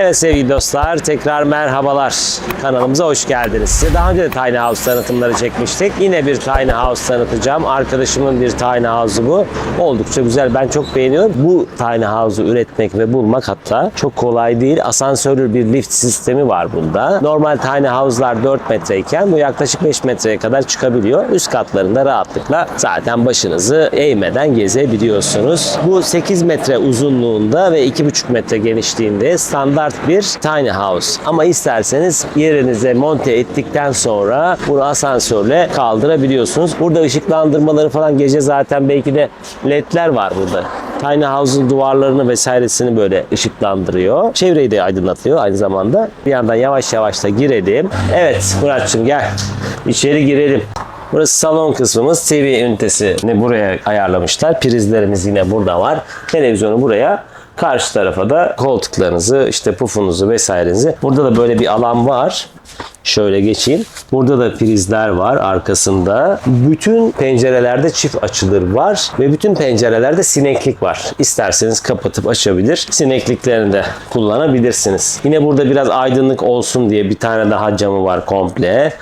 Evet sevgili dostlar tekrar merhabalar. Kanalımıza hoş geldiniz. Size daha önce de Tiny House tanıtımları çekmiştik. Yine bir Tiny House tanıtacağım. Arkadaşımın bir Tiny House'u bu. Oldukça güzel. Ben çok beğeniyorum. Bu Tiny House'u üretmek ve bulmak hatta çok kolay değil. Asansörlü bir lift sistemi var bunda. Normal Tiny House'lar 4 metreyken bu yaklaşık 5 metreye kadar çıkabiliyor. Üst katlarında rahatlıkla zaten başınızı eğmeden gezebiliyorsunuz. Bu 8 metre uzunluğunda ve 2,5 metre genişliğinde standart bir tiny house. Ama isterseniz yerinize monte ettikten sonra bunu asansörle kaldırabiliyorsunuz. Burada ışıklandırmaları falan gece zaten belki de ledler var burada. Tiny house'un duvarlarını vesairesini böyle ışıklandırıyor. Çevreyi de aydınlatıyor aynı zamanda. Bir yandan yavaş yavaş da girelim. Evet Muratçım gel. İçeri girelim. Burası salon kısmımız. TV ünitesini buraya ayarlamışlar. Prizlerimiz yine burada var. Televizyonu buraya. Karşı tarafa da koltuklarınızı, işte pufunuzu vesairenizi. Burada da böyle bir alan var. Şöyle geçeyim. Burada da prizler var arkasında. Bütün pencerelerde çift açılır var ve bütün pencerelerde sineklik var. İsterseniz kapatıp açabilir. Sinekliklerini de kullanabilirsiniz. Yine burada biraz aydınlık olsun diye bir tane daha camı var komple.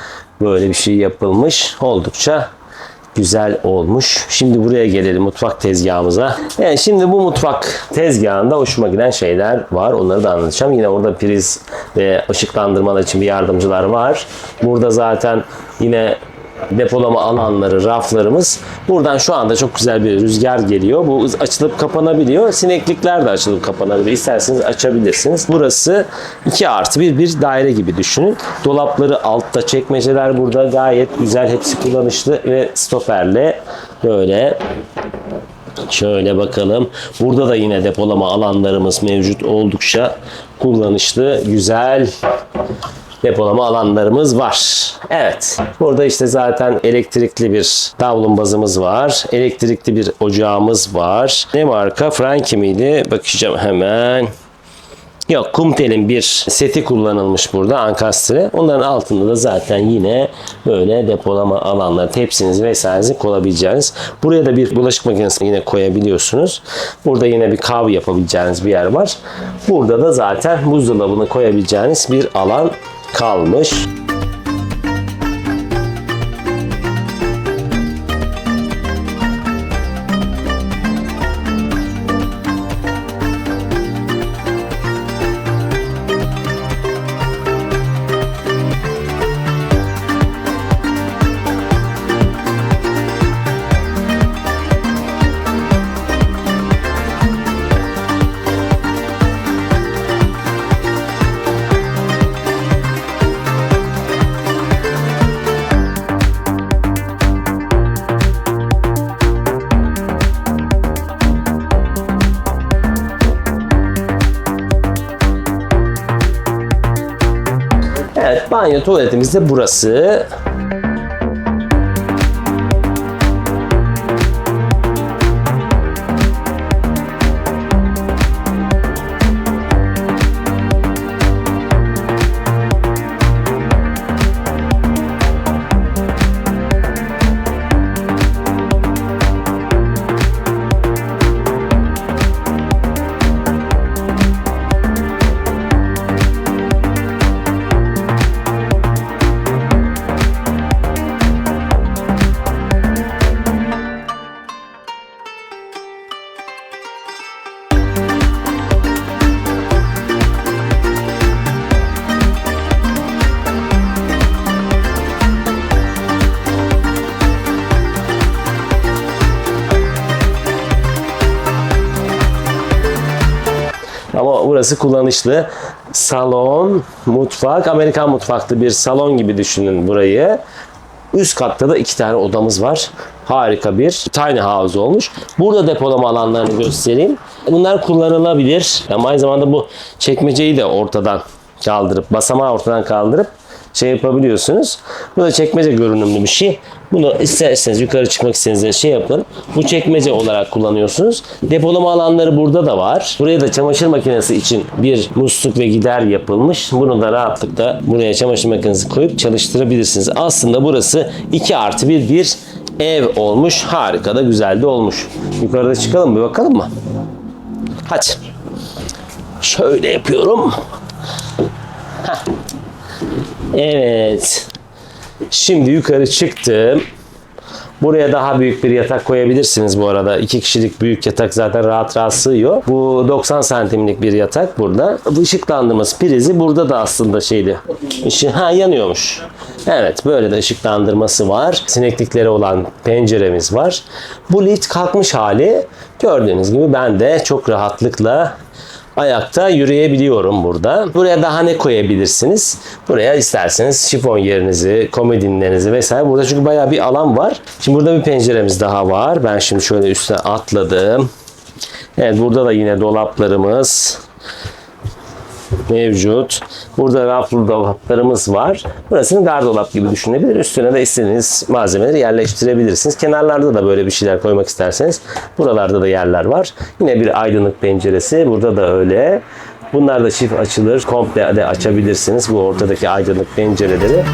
Böyle bir şey yapılmış. Oldukça güzel olmuş. Şimdi buraya gelelim mutfak tezgahımıza. Yani şimdi bu mutfak tezgahında hoşuma giden şeyler var. Onları da anlatacağım. Yine orada priz ve ışıklandırmalar için bir yardımcılar var. Burada zaten yine depolama alanları, raflarımız. Buradan şu anda çok güzel bir rüzgar geliyor. Bu açılıp kapanabiliyor. Sineklikler de açılıp kapanabiliyor. İsterseniz açabilirsiniz. Burası 2 artı 1 bir daire gibi düşünün. Dolapları altta, çekmeceler burada gayet güzel. Hepsi kullanışlı ve stoperle böyle Şöyle bakalım. Burada da yine depolama alanlarımız mevcut. Oldukça kullanışlı, güzel depolama alanlarımız var. Evet. Burada işte zaten elektrikli bir davlumbazımız var. Elektrikli bir ocağımız var. Ne marka? Frankie miydi? Bakacağım hemen. Yok Kumtel'in bir seti kullanılmış burada ankastre. Onların altında da zaten yine böyle depolama alanları, tepsinizi vesairenizi koyabileceğiniz. Buraya da bir bulaşık makinesini yine koyabiliyorsunuz. Burada yine bir kahve yapabileceğiniz bir yer var. Burada da zaten buzdolabını koyabileceğiniz bir alan kalmış. Banyo tuvaletimiz de burası. Burası kullanışlı. Salon, mutfak, Amerikan mutfaklı bir salon gibi düşünün burayı. Üst katta da iki tane odamız var. Harika bir tiny house olmuş. Burada depolama alanlarını göstereyim. Bunlar kullanılabilir. Ama aynı zamanda bu çekmeceyi de ortadan kaldırıp, basamağı ortadan kaldırıp şey yapabiliyorsunuz. Bu da çekmece görünümlü bir şey. Bunu isterseniz yukarı çıkmak istediğinizde şey yapın. Bu çekmece olarak kullanıyorsunuz. Depolama alanları burada da var. Buraya da çamaşır makinesi için bir musluk ve gider yapılmış. Bunu da rahatlıkla buraya çamaşır makinesi koyup çalıştırabilirsiniz. Aslında burası 2 artı 1 bir ev olmuş. Harika da güzel de olmuş. Yukarıda çıkalım bir bakalım mı? Hadi. Şöyle yapıyorum. Heh. Evet. Şimdi yukarı çıktım. Buraya daha büyük bir yatak koyabilirsiniz bu arada. İki kişilik büyük yatak zaten rahat rahat sığıyor. Bu 90 santimlik bir yatak burada. Bu ışıklandırması prizi burada da aslında şeydi. Işığı, ha yanıyormuş. Evet böyle de ışıklandırması var. Sineklikleri olan penceremiz var. Bu lift kalkmış hali. Gördüğünüz gibi ben de çok rahatlıkla ayakta yürüyebiliyorum burada. Buraya daha ne koyabilirsiniz? Buraya isterseniz şifon yerinizi, komodinlerinizi vesaire. Burada çünkü bayağı bir alan var. Şimdi burada bir penceremiz daha var. Ben şimdi şöyle üstüne atladım. Evet burada da yine dolaplarımız mevcut. Burada raflı dolaplarımız var. Burasını gardırop gibi düşünebilir. Üstüne de istediğiniz malzemeleri yerleştirebilirsiniz. Kenarlarda da böyle bir şeyler koymak isterseniz buralarda da yerler var. Yine bir aydınlık penceresi. Burada da öyle. Bunlar da çift açılır. Komple de açabilirsiniz bu ortadaki aydınlık pencereleri.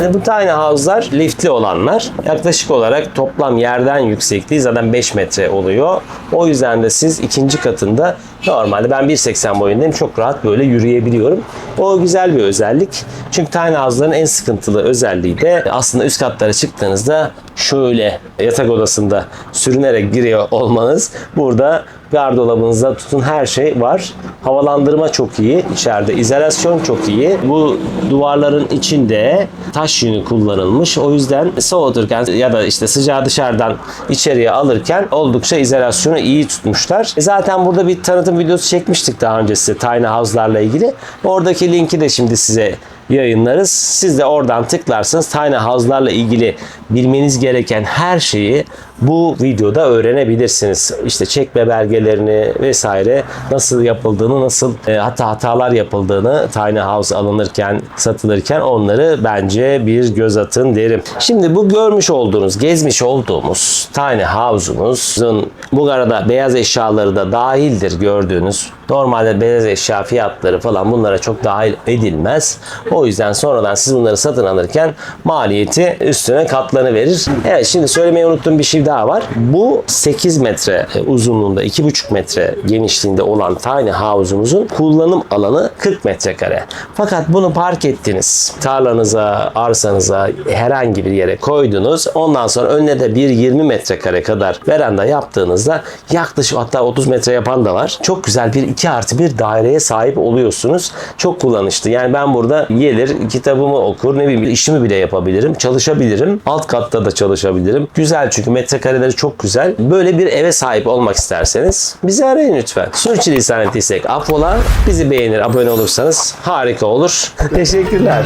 Yani bu tiny house'lar liftli olanlar. Yaklaşık olarak toplam yerden yüksekliği zaten 5 metre oluyor. O yüzden de siz ikinci katında normalde ben 1.80 boyundayım. Çok rahat böyle yürüyebiliyorum. O güzel bir özellik. Çünkü tiny house'ların en sıkıntılı özelliği de aslında üst katlara çıktığınızda şöyle yatak odasında sürünerek giriyor olmanız. Burada gardırobunuzda tutun her şey var. Havalandırma çok iyi. İçeride izolasyon çok iyi. Bu duvarların içinde taş yünü kullanılmış. O yüzden soğuturken ya da işte sıcağı dışarıdan içeriye alırken oldukça izolasyonu iyi tutmuşlar. E Zaten burada bir tanıtım videosu çekmiştik daha önce size tiny house'larla ilgili. Oradaki linki de şimdi size yayınlarız. Siz de oradan tıklarsanız tiny house'larla ilgili bilmeniz gereken her şeyi bu videoda öğrenebilirsiniz. İşte çekme belgelerini vesaire nasıl yapıldığını, nasıl e, hatta hatalar yapıldığını tiny house alınırken, satılırken onları bence bir göz atın derim. Şimdi bu görmüş olduğunuz, gezmiş olduğumuz tiny house'umuzun bu arada beyaz eşyaları da dahildir gördüğünüz. Normalde beyaz eşya fiyatları falan bunlara çok dahil edilmez. O yüzden sonradan siz bunları satın alırken maliyeti üstüne katlanıverir. Evet şimdi söylemeyi unuttuğum bir şey daha var. Bu 8 metre uzunluğunda 2,5 metre genişliğinde olan tiny house'umuzun kullanım alanı 40 metrekare. Fakat bunu park ettiniz. Tarlanıza, arsanıza herhangi bir yere koydunuz. Ondan sonra önüne de bir 20 metrekare kadar veranda yaptığınızda yaklaşık hatta 30 metre yapan da var. Çok güzel bir 2 artı bir daireye sahip oluyorsunuz. Çok kullanışlı. Yani ben burada gelir kitabımı okur ne bileyim işimi bile yapabilirim. Çalışabilirim. Alt katta da çalışabilirim. Güzel çünkü metrekareleri çok güzel. Böyle bir eve sahip olmak isterseniz bizi arayın lütfen. Sürçülisan ettiysek affola. Bizi beğenir, abone olursanız harika olur. Teşekkürler.